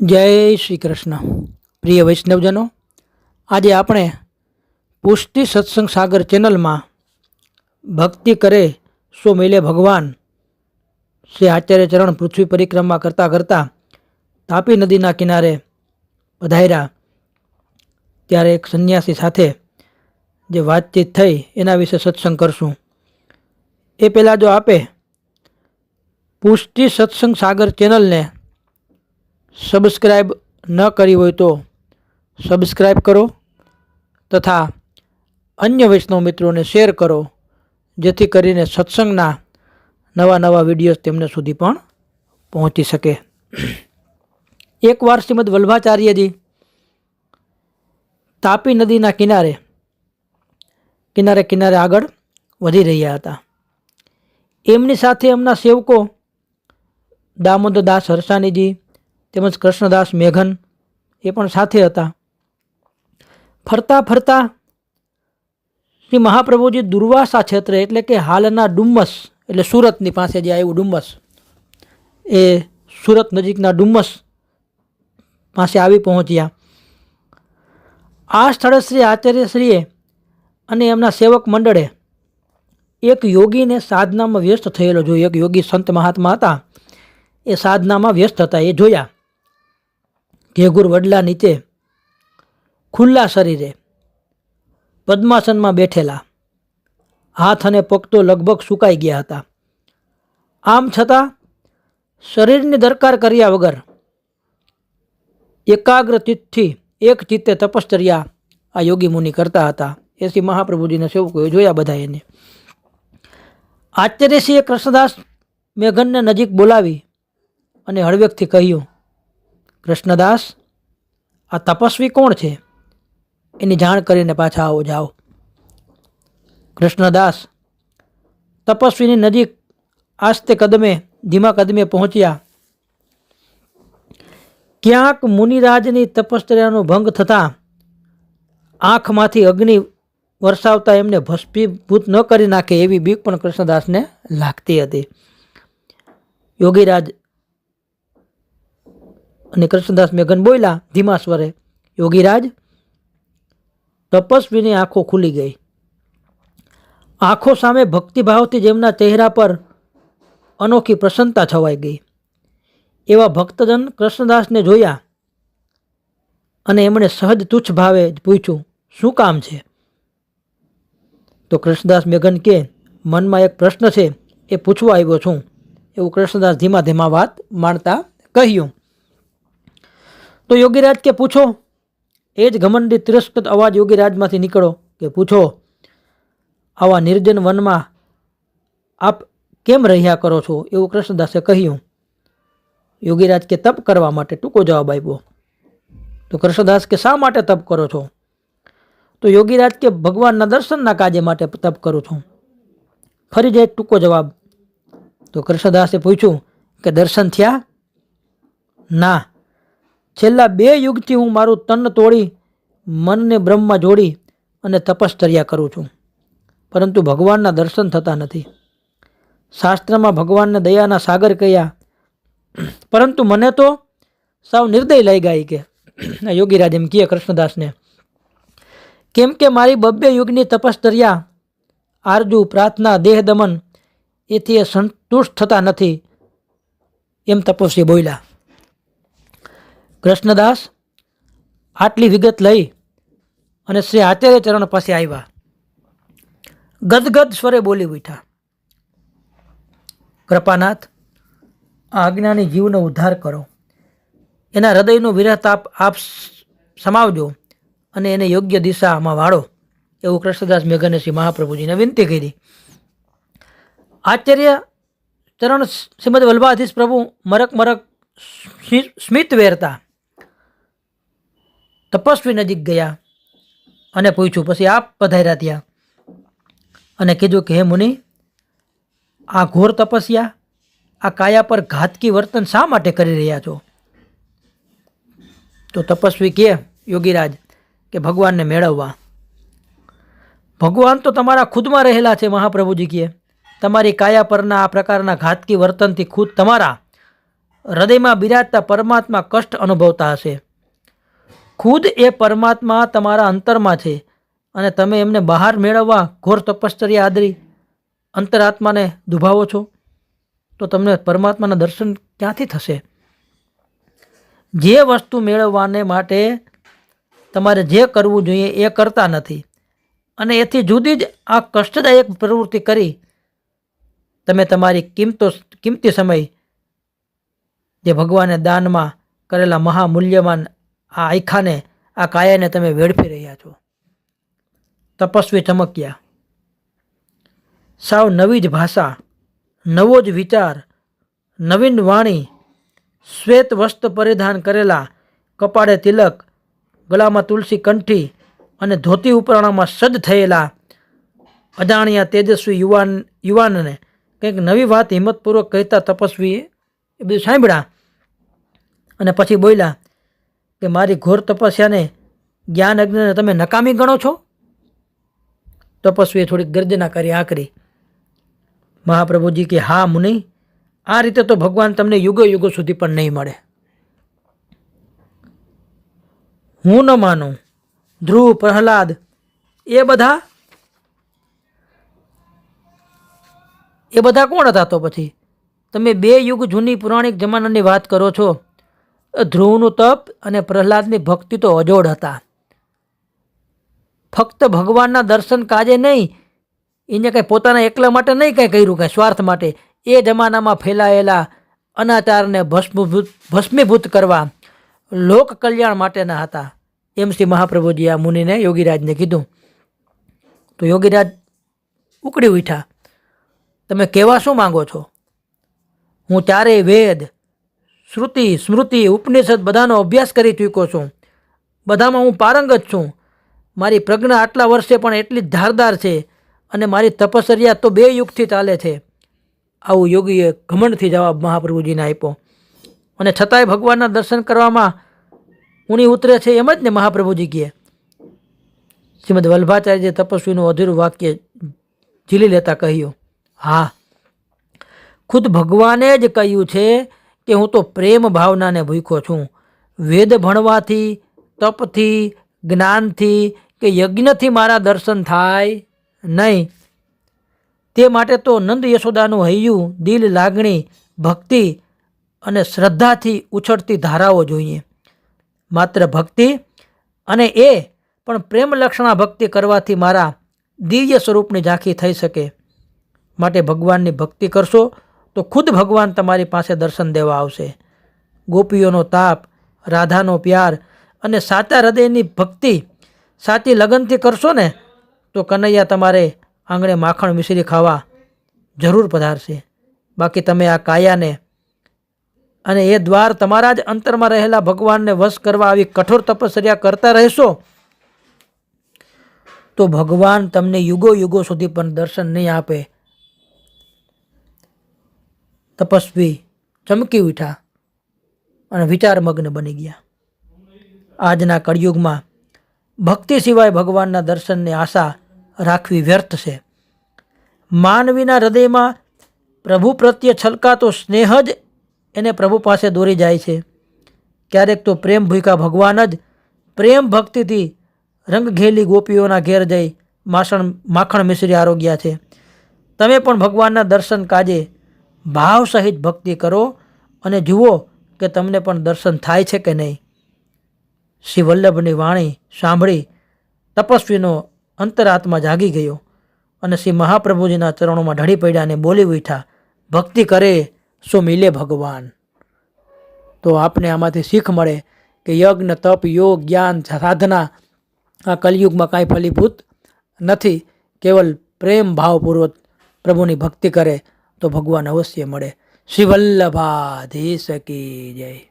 જય શ્રી કૃષ્ણ પ્રિય વૈષ્ણવજનો, આજે આપણે પુષ્ટિ સત્સંગ સાગર ચેનલમાં ભક્તિ કરે સો મેલે ભગવાન શ્રી આચાર્ય ચરણ પૃથ્વી પરિક્રમા કરતાં કરતાં તાપી નદીના કિનારે પધાર્યા. ત્યારે એક સંન્યાસી સાથે જે વાતચીત થઈ એના વિશે સત્સંગ કરશું. એ પહેલાં જો આપે પુષ્ટિ સત્સંગ સાગર ચેનલને સબસ્ક્રાઈબ ન કરી હોય તો સબસ્ક્રાઈબ કરો તથા અન્ય વૈષ્ણવ મિત્રોને શેર કરો, જેથી કરીને સત્સંગના નવા નવા વિડીયોઝ તેમને સુધી પણ પહોંચી શકે. એકવાર શ્રીમદ વલ્ભાચાર્યજી તાપી નદીના કિનારે કિનારે કિનારે આગળ વધી રહ્યા હતા. એમની સાથે એમના સેવકો દામોદર દાસ હરસાણીજી તેમજ કૃષ્ણદાસ મેઘન એ પણ સાથે હતા. ફરતા ફરતા શ્રી મહાપ્રભુજી દુર્વાસા ક્ષેત્રે એટલે કે હાલના ડુમ્મસ, એટલે સુરતની પાસે જે આવ્યું ડુમ્મસ, એ સુરત નજીકના ડુમ્મસ પાસે આવી પહોંચ્યા. આ સ્થળે શ્રી આચાર્યશ્રીએ અને એમના સેવક મંડળે એક યોગીને સાધનામાં વ્યસ્ત થયેલો જોયો. એક યોગી સંત મહાત્મા હતા. એ સાધનામાં વ્યસ્ત હતા, એ જોયા. ઘેઘુર વડલા નીચે ખુલ્લા શરીરે પદ્માસનમાં બેઠેલા. હાથ અને પગ તો લગભગ સુકાઈ ગયા હતા. આમ છતાં શરીરની દરકાર કર્યા વગર એકાગ્ર ચિત્તથી એક ચિત્તે તપશ્ચર્યા આ યોગી મુનિ કરતા હતા. એથી મહાપ્રભુજીને સેવકોએ જોયા બધા એને. આચાર્યશ્રીએ કૃષ્ણદાસ મેઘનને નજીક બોલાવી અને હળવેકથી કહ્યું કૃષ્ણદાસ, આ તપસ્વી કોણ છે? એની જાણ કરીને પાછા આવો, જાઓ. કૃષ્ણદાસ, તપસ્વીની નજીક આસ્તે કદમે, ધીમા કદમે પહોંચ્યા. ક્યાંક મુનિરાજની તપશ્ચર્યાનો ભંગ થતાં આંખમાંથી અગ્નિ વરસાવતા એમને ભસ્મીભૂત ન કરી નાખે એવી બીક પણ કૃષ્ણદાસને લાગતી હતી. યોગીરાજ અને કૃષ્ણદાસ મેઘન બોલ્યા, ધીમા સ્વરે, યોગીરાજ, તપસ્વીની આંખો ખુલી ગઈ. આંખો સામે ભક્તિભાવથી જેમના ચહેરા પર અનોખી પ્રસન્નતા છવાઈ ગઈ. એવા ભક્તજન કૃષ્ણદાસને જોયા અને એમણે સહજ તુચ્છ ભાવે પૂછ્યું, શું કામ છે? તો કૃષ્ણદાસ મેઘન કે, મનમાં એક પ્રશ્ન છે, એ પૂછવા આવ્યો છું. એવું કૃષ્ણદાસ ધીમા ધીમા વાત માણતા કહ્યું. તો યોગીરાજ કે પૂછો? એ જ ઘમંડી તિરસ્કૃત અવાજ યોગીરાજમાંથી નીકળો કે પૂછો, આવા નિર્જન વનમાં આપ કેમ રહ્યા કરો છો? એવું કૃષ્ણદાસે કહ્યું. યોગીરાજ કે તપ કરવા માટે ટૂંકો જવાબ આપ્યો. તો કૃષ્ણદાસ કે શા માટે તપ કરો છો? તો યોગીરાજ કે ભગવાનના દર્શનના કાજે માટે તપ કરું છું. ફરી જાય ટૂંકો જવાબ. તો કૃષ્ણદાસે પૂછ્યું કે દર્શન થયા? ના. છેલ્લા બે યુગથી હું મારું તન તોડી, મનને બ્રહ્મમાં જોડી અને તપશ્ચર્યા કરું છું. પરંતુ ભગવાનના દર્શન થતા નથી. શાસ્ત્રમાં ભગવાનને દયાના સાગર કહ્યા, પરંતુ મને તો સાવ નિર્દય લઈ ગાય કે. યોગીરાજ એમ કહે કૃષ્ણદાસને, કેમ કે મારી બબ્બે યુગની તપશ્ચર્યા, આરજુ, પ્રાર્થના, દેહ દમન, એથી એ સંતુષ્ટ થતા નથી. એમ તપસ્વી બોલ્યા. કૃષ્ણદાસ આટલી વિગત લઈ અને શ્રી આચાર્ય ચરણ પાસે આવ્યા. ગદગદ સ્વરે બોલી ઉઠ્યા. કૃપાનાથ આ અજ્ઞાની જીવનો ઉદ્ધાર કરો. એના હૃદયનો વિરહતાપ આપ સમાવજો અને એને યોગ્ય દિશામાં વાળો, એવું કૃષ્ણદાસ મેઘને શ્રી મહાપ્રભુજીને વિનંતી કરી. આચાર્ય ચરણ શ્રીમદ વલ્ભાધીશ પ્રભુ મરક મરક સ્મિત વેરતા તપસ્વી નજીક ગયા અને પૂછ્યું, પછી આપ પધાર્યા ત્યાં? અને કીધું કે, હે મુનિ, આ ઘોર તપસ્યા, આ કાયા પર ઘાતકી વર્તન શા માટે કરી રહ્યા છો? તો તપસ્વી કે, યોગીરાજ, કે ભગવાનને મેળવવા. ભગવાન તો તમારા ખુદમાં રહેલા છે મહાપ્રભુજી કહે તમારી કાયા પરના આ પ્રકારના ઘાતકી વર્તનથી ખુદ તમારા હૃદયમાં બિરાજતા પરમાત્મા કષ્ટ અનુભવતા હશે. ખુદ એ પરમાત્મા તમારા અંતરમાં છે અને તમે એમને બહાર મેળવવા ઘોર તપશ્ચર્યા આદરી અંતરાત્માને દુભાવો છો, તો તમને પરમાત્માના દર્શન ક્યાંથી થશે? જે વસ્તુ મેળવવાને માટે તમારે જે કરવું જોઈએ એ કરતા નથી. અને એથી જુદી જ આ કષ્ટદાયક પ્રવૃત્તિ કરી તમે તમારી કિંમતો, કિંમતી સમય જે ભગવાને દાનમાં કરેલા મહામૂલ્યવાન આ આખાને, આ કાયાને તમે વેડફી રહ્યા છો. તપસ્વી ચમક્યા. સાવ નવી જ ભાષા, નવો જ વિચાર, નવીન વાણી, શ્વેત વસ્ત્ર પરિધાન કરેલા કપાળે તિલક, ગળામાં તુલસી કંઠી અને ધોતી ઉપરાણામાં સજ્જ થયેલા અજાણ્યા તેજસ્વી યુવાન, યુવાનને કંઈક નવી વાત હિંમતપૂર્વક કહેતા તપસ્વીએ એ બધું સાંભળ્યા અને પછી બોલ્યા કે મારી ઘોર તપસ્યાને જ્ઞાન અજ્ઞાને તમે નકામી ગણો છો? તપસ્વીએ થોડીક ગર્જના કરી આકરી. મહાપ્રભુજી કે, હા, મુનિ, આ રીતે તો ભગવાન તમને યુગો યુગો સુધી પણ નહીં મળે. હું ન માનું. ધ્રુવ, પ્રહલાદ, એ બધા? એ બધા કોણ હતા તો પછી? તમે બે યુગ જૂની પુરાણિક જમાનાની વાત કરો છો. ધ્રુવનું તપ અને પ્રહલાદની ભક્તિ તો અજોડ હતા. ફક્ત ભગવાનના દર્શન કાજે નહીં, એને કંઈ પોતાના એકલા માટે નહીં કંઈ કર્યું કાંઈ, સ્વાર્થ માટે. એ જમાનામાં ફેલાયેલા અનાચારને ભસ્મભૂત, ભસ્મીભૂત કરવા લોક કલ્યાણ માટેના હતા. એમ શ્રી મહાપ્રભુજી આ મુનિને યોગીરાજને કીધું. તો યોગીરાજ ઉકળી ઉઠ્યા. તમે કહેવા શું માંગો છો? હું ચારેય વેદ શ્રુતિ, સ્મૃતિ, ઉપનિષદ બધાનો અભ્યાસ કરી ચૂક્યો છું. બધામાં હું પારંગત છું. મારી પ્રજ્ઞા આટલા વર્ષે પણ એટલી જ ધારદાર છે અને મારી તપશ્ચર્યા તો બે યુગથી ચાલે છે. આવું યોગીએ ઘમંડથી જવાબ મહાપ્રભુજીને આપ્યો. અને છતાંય ભગવાનના દર્શન કરવામાં ઊણી ઉતરે છે એમ જ ને મહાપ્રભુજી કહે. શ્રીમદ વલ્ભાચાર્યજી તપસ્વીનું અધૂરું વાક્ય ઝીલી લેતા કહ્યું, હા, ખુદ ભગવાને જ કહ્યું છે કે હું તો પ્રેમ ભાવનાને ભૂખ્યો છું. વેદ ભણવાથી, તપથી, જ્ઞાનથી કે યજ્ઞથી મારા દર્શન થાય નહીં. તે માટે તો નંદ યશોદાનું હૈયું, દિલ, લાગણી, ભક્તિ અને શ્રદ્ધાથી ઉછળતી ધારાઓ જોઈએ. માત્ર ભક્તિ અને એ પણ પ્રેમ લક્ષણા ભક્તિ કરવાથી મારા દિવ્ય સ્વરૂપની ઝાંખી થઈ શકે. માટે ભગવાનની ભક્તિ કરશો તો ખુદ ભગવાન તમારી પાસે દર્શન દેવા આવશે. ગોપીઓનો તાપ, રાધાનો પ્યાર અને સાચા હૃદયની ભક્તિ, સાચી લગનથી કરશો ને, તો કનૈયા તમારે આંગણે માખણ મિશ્રી ખાવા જરૂર પધારશે. બાકી તમે આ કાયાને અને એ દ્વાર તમારા જ અંતરમાં રહેલા ભગવાનને વશ કરવા આવી કઠોર તપશ્ચર્યા કરતા રહેશો, તો ભગવાન તમને યુગો યુગો સુધી પણ દર્શન નહીં આપે. તપસ્વી ચમકી ઉઠ્યા અને વિચારમગ્ન બની ગયા. આજના કળિયુગમાં ભક્તિ સિવાય ભગવાનના દર્શનની આશા રાખવી વ્યર્થ છે. માનવીના હૃદયમાં પ્રભુ પ્રત્યે છલકાતો સ્નેહ જ એને પ્રભુ પાસે દોરી જાય છે. ક્યારેક તો પ્રેમ ભૂકા ભગવાન જ પ્રેમ ભક્તિથી રંગઘેલી ગોપીઓના ઘેર જઈ માસણ માખણ મિશ્રી આરોગ્યા છે. તમે પણ ભગવાનના દર્શન કાજે ભાવ સહિત ભક્તિ કરો અને જુઓ કે તમને પણ દર્શન થાય છે કે નહીં. શ્રી વલ્લભની વાણી સાંભળી તપસ્વીનો અંતરાત્મા જાગી ગયો અને શ્રી મહાપ્રભુજીના ચરણોમાં ઢળી પડ્યા અને બોલી ઉઠ્યા, ભક્તિ કરે સો મિલે ભગવાન. તો આપને આમાંથી શીખ મળે કે યજ્ઞ, તપ, યોગ, જ્ઞાન, સાધના આ કલયુગમાં કાંઈ ફલીભૂત નથી, કેવલ પ્રેમ ભાવપૂર્વક પ્રભુની ભક્તિ કરે તો ભગવાન અવશ્ય મળે. શ્રી વલ્લભાધીશ કી જય.